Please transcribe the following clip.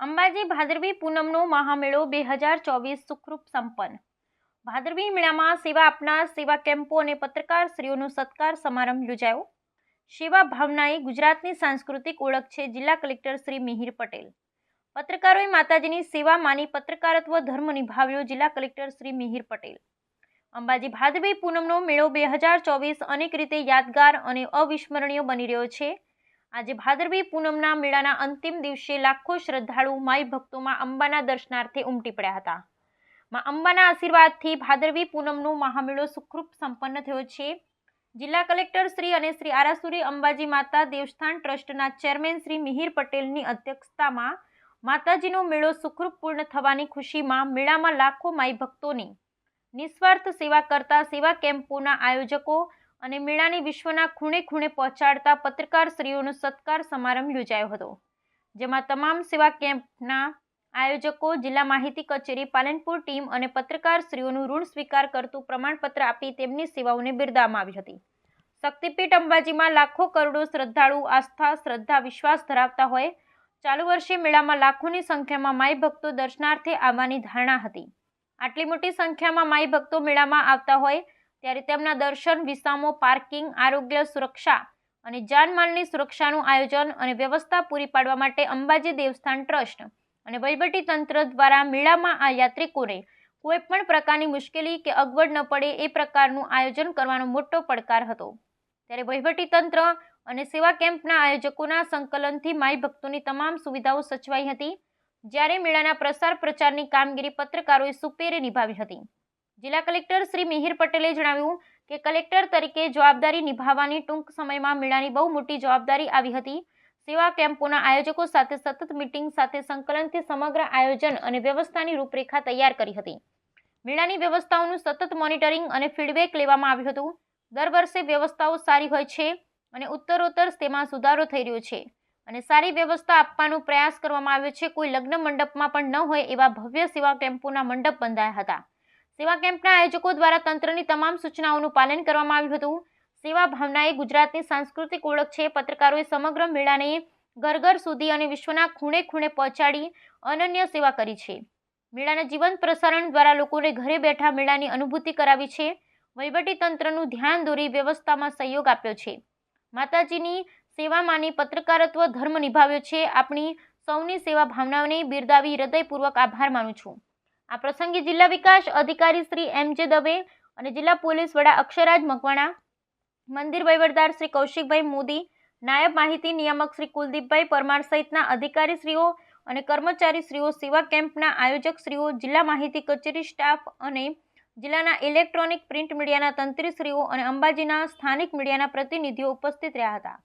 અંબાજી ભાદરવી પૂનમનો મહામેળો બે હજાર ચોવીસ સુખરૂપ સંપન્ન. ભાદરવી મેળામાં સેવા આપનાર, સેવા કેમ્પો અને પત્રકારશ્રીઓનો સત્કાર સમારંભ યોજાયો. સેવા ભાવના એ ગુજરાતની સાંસ્કૃતિક ઓળખ છે, જિલ્લા કલેક્ટર શ્રી મિહિર પટેલ. પત્રકારોએ માતાજીની સેવા માની પત્રકારત્વ ધર્મ નિભાવ્યો જિલ્લા કલેક્ટર શ્રી મિહિર પટેલ. અંબાજી ભાદરવી પૂનમનો મેળો બે હજાર ચોવીસ અનેક રીતે યાદગાર અને અવિસ્મરણીય બની રહ્યો છે. આજે ભાદરવી પૂનમના મેળાના અંતિમ દિવસે લાખો શ્રદ્ધાળુ માઈ ભક્તોમાં અંબાના દર્શનાર્થે ઉમટી પડ્યા હતા. માં અંબાના આશીર્વાદથી ભાદરવી પૂનમનો મહામેળો સુખરૂપ સંપન્ન થયો છે. જિલ્લા કલેક્ટર શ્રી અને શ્રી આરાસુરી અંબાજી માતા દેવસ્થાન ટ્રસ્ટના ચેરમેન શ્રી મિહિર પટેલની અધ્યક્ષતામાં માતાજીનો મેળો સુખરૂપ પૂર્ણ થવાની ખુશીમાં મેળામાં લાખો માઈ ભક્તોની નિસ્વાર્થ સેવા કરતા સેવા કેમ્પોના આયોજકો અને મેળાની વિશ્વના ખૂણે ખૂણે પહોંચાડતા પત્રકારશ્રીઓનો સત્કાર સમારંભ યોજાયો હતો, જેમાં તમામ સેવા કેમ્પના આયોજકો, જિલ્લા માહિતી કચેરી, પાલનપુર ટીમ અને પત્રકારશ્રીઓનું ઋણ સ્વીકાર કરતું પ્રમાણપત્ર આપી તેમની સેવાઓને બિરદાવવામાં આવી હતી. શક્તિપીઠ અંબાજીમાં લાખો કરોડો શ્રદ્ધાળુ આસ્થા, શ્રદ્ધા, વિશ્વાસ ધરાવતા હોય, ચાલુ વર્ષે મેળામાં લાખોની સંખ્યામાં માઈ ભક્તો દર્શનાર્થે આવવાની ધારણા હતી. આટલી મોટી સંખ્યામાં માઈ ભક્તો મેળામાં આવતા હોય ત્યારે તેમના દર્શન, વિસામો, પાર્કિંગ, આરોગ્ય, સુરક્ષા અને જાનમાલની સુરક્ષાનું આયોજન અને વ્યવસ્થા પૂરી પાડવા માટે અંબાજી દેવસ્થાન ટ્રસ્ટ અને તંત્ર દ્વારા મેળામાં આ યાત્રિકોને કોઈપણ પ્રકારની મુશ્કેલી કે અગવડ ન પડે એ પ્રકારનું આયોજન કરવાનો મોટો પડકાર હતો. ત્યારે તંત્ર અને સેવા કેમ્પના આયોજકોના સંકલનથી માઈ ભક્તોની તમામ સુવિધાઓ સચવાઈ હતી, જ્યારે મેળાના પ્રસાર પ્રચારની કામગીરી પત્રકારોએ સુપેરે નિભાવી હતી. જિલ્લા કલેક્ટર શ્રી મિહિર પટેલે જણાવ્યું કે કલેક્ટર તરીકે જવાબદારી નિભાવવાની ટૂંક સમયમાં મેળાની બહુ મોટી જવાબદારી આવી હતી. સેવા કેમ્પોના આયોજકો સાથે સતત મિટિંગ સાથે સંકલનથી સમગ્ર આયોજન અને વ્યવસ્થાની રૂપરેખા તૈયાર કરી હતી. મેળાની વ્યવસ્થાઓનું સતત મોનિટરિંગ અને ફીડબેક લેવામાં આવ્યું હતું. દર વર્ષે વ્યવસ્થાઓ સારી હોય છે અને ઉત્તરોત્તર તેમાં સુધારો થઈ રહ્યો છે અને સારી વ્યવસ્થા આપવાનો પ્રયાસ કરવામાં આવ્યો છે. કોઈ લગ્ન મંડપમાં પણ ન હોય એવા ભવ્ય સેવા કેમ્પોના મંડપ બંધાયા હતા. સેવા કેમ્પના આયોજકો દ્વારા તંત્રની તમામ સૂચનાઓનું પાલન કરવામાં આવ્યું હતું. સેવા ભાવના એ ગુજરાતની સાંસ્કૃતિક ઓળખ છે. પત્રકારોએ સમગ્ર મેળાને ઘર ઘર સુધી અને વિશ્વના ખૂણે ખૂણે પહોંચાડી અનન્ય સેવા કરી છે. મેળાના જીવંત પ્રસારણ દ્વારા લોકોને ઘરે બેઠા મેળાની અનુભૂતિ કરાવી છે. તંત્રનું ધ્યાન દોરી વ્યવસ્થામાં સહયોગ આપ્યો છે. માતાજીની સેવામાંની પત્રકારત્વ ધર્મ નિભાવ્યો છે. આપણી સૌની સેવા ભાવનાઓને બિરદાવી હૃદયપૂર્વક આભાર માનું છું. આ પ્રસંગે જિલ્લા વિકાસ અધિકારી શ્રી એમ જે દવે અને જિલ્લા પોલીસ વડા અક્ષરાજ મકવાણા, મંદિર વહીવટદાર શ્રી કૌશિકભાઈ મોદી, નાયબ માહિતી નિયામક શ્રી કુલદીપભાઈ પરમાર સહિતના અધિકારીશ્રીઓ અને કર્મચારીશ્રીઓ, સેવા કેમ્પના આયોજકશ્રીઓ, જિલ્લા માહિતી કચેરી સ્ટાફ અને જિલ્લાના ઇલેક્ટ્રોનિક પ્રિન્ટ મીડિયાના તંત્રીશ્રીઓ અને અંબાજીના સ્થાનિક મીડિયાના પ્રતિનિધિઓ ઉપસ્થિત રહ્યા હતા.